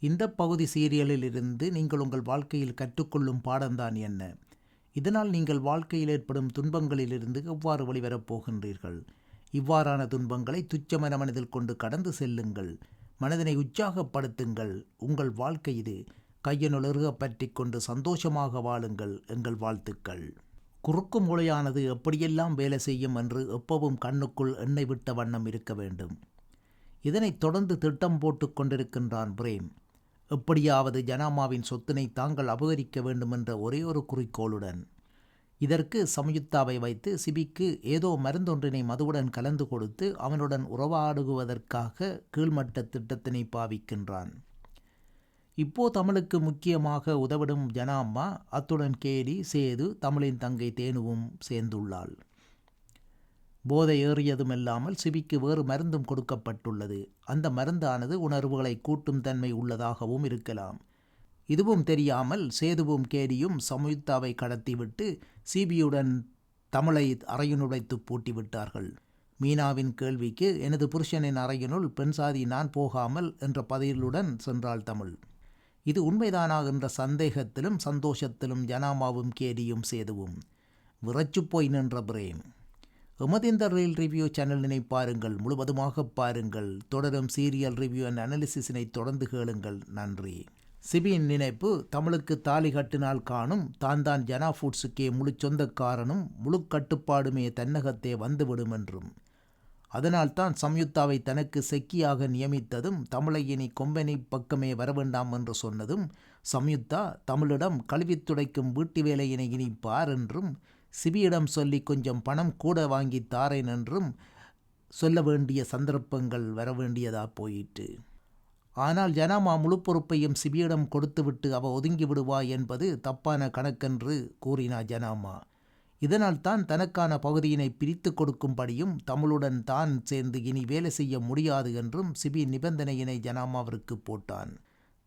இந்த பகுதி சீரியலில் இருந்து நீங்கள் உங்கள் வாழ்க்கையில் கற்றுக்கொள்ளும் பாடம்தான் என்ன? இதனால் நீங்கள் வாழ்க்கையில் ஏற்படும் துன்பங்களிலிருந்து எவ்வாறு வழிவரப் போகின்றீர்கள்? இவ்வாறான துன்பங்களை துச்சமன மனதில் கொண்டு கடந்து செல்லுங்கள். மனதினை உற்சாகப்படுத்துங்கள். உங்கள் வாழ்க்கை இது கையனுலருக பற்றி கொண்டு சந்தோஷமாக வாழுங்கள் எங்கள் வாழ்த்துக்கள். குறுக்கு மூளையானது எப்படியெல்லாம் வேலை செய்யும் என்று எப்பவும் கண்ணுக்குள் எண்ணெய் விட்ட வண்ணம் இருக்க வேண்டும். இதனைத் தொடர்ந்து திட்டம் போட்டு கொண்டிருக்கின்றான் பிரேம். எப்படியாவது ஜனாமாவின் சொத்தினை தாங்கள் அபகரிக்க வேண்டுமென்ற ஒரே ஒரு குறிக்கோளுடன். இதற்கு சமயுத்தாவை வைத்து சிபிக்கு ஏதோ மருந்தொன்றினை மதுவுடன் கலந்து கொடுத்து அவனுடன் உறவாடுவதற்காக கீழ்மட்ட திட்டத்தினை பாவிக்கின்றான். இப்போ தமிழுக்கு முக்கியமாக உதவிடும் ஜனாம்மா அத்துடன் கேடி சேது தமிழின் தங்கை தேனுவும் சேர்ந்துள்ளாள். போதை ஏறியதுமில்லாமல் சிபிக்கு வேறு மருந்தும் கொடுக்கப்பட்டுள்ளது. அந்த மருந்தானது உணர்வுகளை கூட்டும் தன்மை உள்ளதாகவும் இருக்கலாம். இதுவும் தெரியாமல் சேதுவும் கேடியும் சம்யுக்தாவை கடத்திவிட்டு சிபியுடன் தமிழை அறையினுடைத்து பூட்டிவிட்டார்கள். மீனாவின் கேள்விக்கு எனது புருஷனின் அறையினுள் பெண் சாதி நான் போகாமல் என்ற பதிலுடன் சென்றாள் தமிழ். இது உண்மைதானா என்ற சந்தேகத்திலும் சந்தோஷத்திலும் ஜனாமாவும் கேடியும் சேதுவும் விரச்சு போய் நின்ற பிரேம். எமது இந்த ரயில் ரிவ்யூ சேனலினை பாருங்கள் முழுவதுமாக பாருங்கள். தொடரும் சீரியல் ரிவ்யூ அண்ட் அனாலிசிஸினை தொடர்ந்து கேளுங்கள். நன்றி. சிபியின் நினைப்பு தமிழுக்கு தாலி கட்டினால் காணும் தான் தான் ஜனா ஃபுட்ஸுக்கே முழு சொந்தக்காரனும் முழு கட்டுப்பாடுமே தன்னகத்தே வந்துவிடும் என்றும். அதனால்தான் சம்யுக்தாவை தனக்கு செக்கியாக நியமித்ததும் தமிழை இனி கொம்பனி பக்கமே வரவேண்டாம் என்று சொன்னதும் சம்யுக்தா தமிழிடம் கழுவித்துடைக்கும் வீட்டு வேலையினை இனி பார் என்றும் சிபியிடம் சொல்லி கொஞ்சம் பணம் கூட வாங்கி தாரேன் என்றும் சொல்ல வேண்டிய சந்தர்ப்பங்கள் வர வேண்டியதாக போயிற்று. ஆனால் ஜனாமா முழு பொறுப்பையும் சிபியிடம் கொடுத்துவிட்டு அவ ஒதுங்கி விடுவா என்பது தப்பான கணக்கென்று கூறினா ஜனாமா. இதனால் தான் தனக்கான பகுதியினை பிரித்து கொடுக்கும்படியும் தமிழுடன் தான் சேர்ந்து இனி வேலை செய்ய முடியாது என்றும் சிபி நிபந்தனையினை ஜனாமாவிற்கு போட்டான்.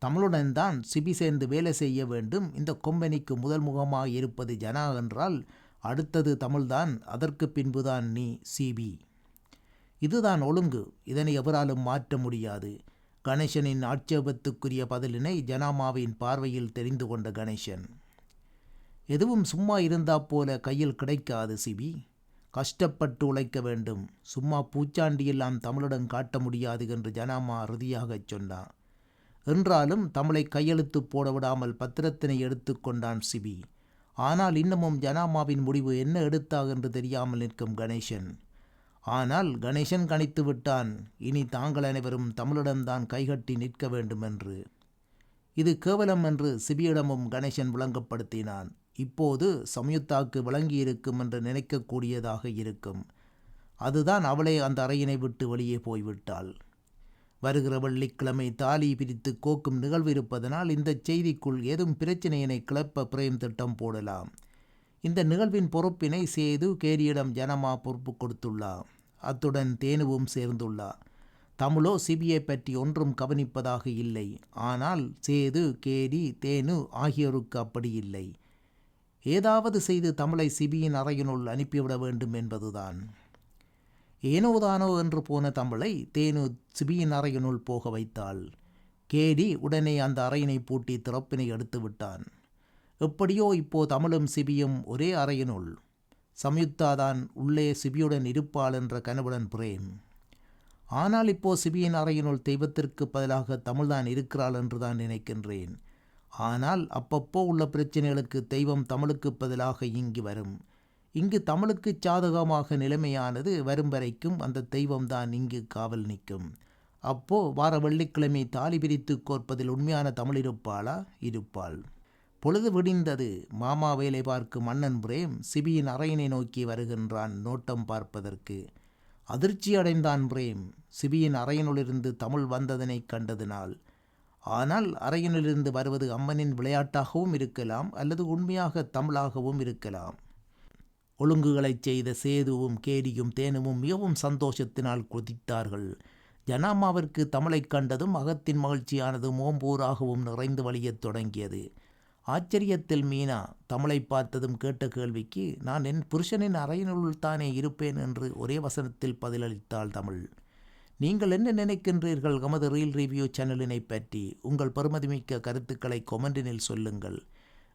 தமிழுடன் தான் சிபி சேர்ந்து வேலை செய்ய வேண்டும். இந்த கொம்பனிக்கு முதல் முகமாக இருப்பது ஜனா என்றால் அடுத்தது தமிழ்தான் அதற்கு பின்புதான் நீ சிபி இதுதான் ஒழுங்கு. இதனை எவராலும் மாற்ற முடியாது. கணேசனின் ஆட்சேபத்துக்குரிய பதிலினை ஜனாமாவின் பார்வையில் தெரிந்து கொண்ட கணேசன். எதுவும் சும்மா இருந்தா போல கையில் கிடைக்காது சிபி கஷ்டப்பட்டு உழைக்க வேண்டும். சும்மா பூச்சாண்டியெல்லாம் தமிழிடம் காட்ட முடியாது என்று ஜனாமா இறுதியாகச் சொன்னான். என்றாலும் தமிழை கையெழுத்து போட விடாமல் பத்திரத்தினை எடுத்துக்கொண்டான் சிபி ஆனால் இன்னமும் ஜனாமாவின் முடிவு என்ன எடுத்தாக என்று தெரியாமல் நிற்கும் கணேசன். ஆனால் கணேசன் கணித்து விட்டான். இனி தாங்கள் அனைவரும் தமிழிடம்தான் கைகட்டி நிற்க வேண்டும் என்று. இது கேவலம் என்று சிபியிடமும் கணேசன் விளங்கப்படுத்தினான். இப்போது சம்யுக்தாக்கு விளங்கியிருக்கும் என்று நினைக்கக்கூடியதாக இருக்கும். அதுதான் அவளே அந்த அறையினை விட்டு வெளியே போய்விட்டாள். வருகிற வெள்ளிக்கிழமை தாலி பிரித்து கோக்கும் நிகழ்வு இருப்பதனால் இந்த செய்திக்குள் ஏதும் பிரச்சனையினை கிளப்ப பிரேம் திட்டம் போடலாம். இந்த நிகழ்வின் பொறுப்பினை சேது கேரியிடம் ஜனமா பொறுப்பு கொடுத்துள்ளா அத்துடன் தேனுவும் சேர்ந்துள்ளார். தமிழோ சிபிஐ பற்றி ஒன்றும் கவனிப்பதாக இல்லை. ஆனால் சேது கேடி தேனு ஆகியோருக்கு அப்படி இல்லை. ஏதாவது செய்து தமிழை சிபியின் அறையினுள் அனுப்பிவிட வேண்டும் என்பதுதான். ஏனோதானோ என்று போன தமிழை தேனு சிபியின் அறையினுள் போக வைத்தாள். கேடி உடனே அந்த அறையினை பூட்டி திறப்பினை எடுத்து விட்டான். எப்படியோ இப்போ தமிழும் சிபியும் ஒரே அறையினுள். சம்யுக்தாதான் உள்ளே சிபியுடன் இருப்பாள் என்ற கனவுடன் பிரேம் ஆனால் இப்போ சிபியின் அறையினுள் தெய்வத்திற்கு பதிலாக தமிழ்தான் இருக்கிறாள் என்று தான் நினைக்கின்றேன். ஆனால் அப்பப்போ உள்ள பிரச்சனைகளுக்கு தெய்வம் தமிழுக்கு பதிலாக இங்கு வரும். இங்கு தமிழுக்கு சாதகமாக நிலைமையானது வரும் வரைக்கும் அந்த தெய்வம்தான் இங்கு காவல் நிற்கும். அப்போ வார வெள்ளிக்கிழமை தாலி பிரித்து கோர்ப்பதில் உண்மையான தமிழ் இருப்பாளா? இருப்பாள். பொழுது விடிந்தது. மாமா வேலை பார்க்கும் அண்ணன் பிரேம் சிபியின் அறையினை நோக்கி வருகின்றான் நோட்டம் பார்ப்பதற்கு. அதிர்ச்சி அடைந்தான் பிரேம். சிபியின் அறையினுளிருந்து தமிழ் வந்ததனைக் கண்டதினால் ஆனால் அறையினிலிருந்து வருவது அம்மனின் விளையாட்டாகவும் இருக்கலாம் அல்லது உண்மையாக தமிழாகவும் இருக்கலாம். ஒழுங்குகளைச் செய்த சேதுவும் கேடியும் தேனுவும் மிகவும் சந்தோஷத்தினால் குதித்தார்கள். ஜனாமாவிற்கு தமிழைக் கண்டதும் அகத்தின் மகிழ்ச்சியானது மோம்பூராகவும் நிறைந்து வழியத் தொடங்கியது. ஆச்சரியத்தில் மீனா தமிழை பார்த்ததும் கேட்ட கேள்விக்கு நான் என் புருஷனின் அறையினுள் தானே இருப்பேன்? என்று ஒரே வசனத்தில் பதிலளித்தாள் தமிழ். நீங்கள் என்ன நினைக்கின்றீர்கள்? எமது ரீல் ரிவ்யூ சேனலினை பற்றி உங்கள் பெருமதிமிக்க கருத்துக்களை கொமெண்டினில் சொல்லுங்கள்.